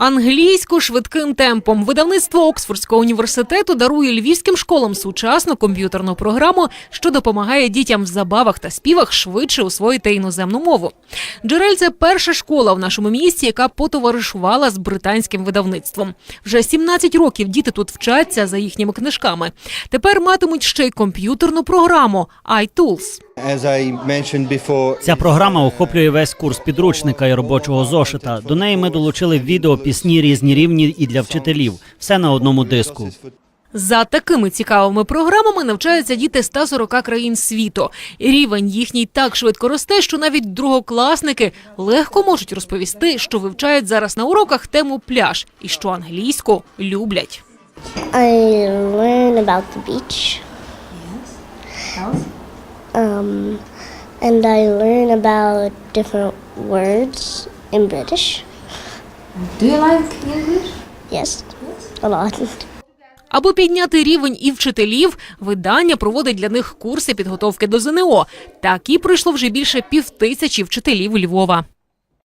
Англійську швидким темпом видавництво Оксфордського університету дарує львівським школам сучасну комп'ютерну програму, що допомагає дітям в забавах та співах швидше освоїти іноземну мову. Джерель це перша школа в нашому місті, яка потоваришувала з британським видавництвом. Вже 17 років діти тут вчаться за їхніми книжками. Тепер матимуть ще й комп'ютерну програму iTools. Ця програма охоплює весь курс підручника і робочого зошита. До неї ми долучили відео, пісні різні рівні і для вчителів. Все на одному диску. За такими цікавими програмами навчаються діти 140 країн світу. Рівень їхній так швидко росте, що навіть другокласники легко можуть розповісти, що вивчають зараз на уроках тему пляж і що англійську люблять. I learn about the beach. Um, and I learn about different words in British. Do you like English? Yes, a lot. Аби підняти рівень і вчителів, видання проводить для них курси підготовки до ЗНО. Такі пройшло вже більше півтисячі вчителів Львова.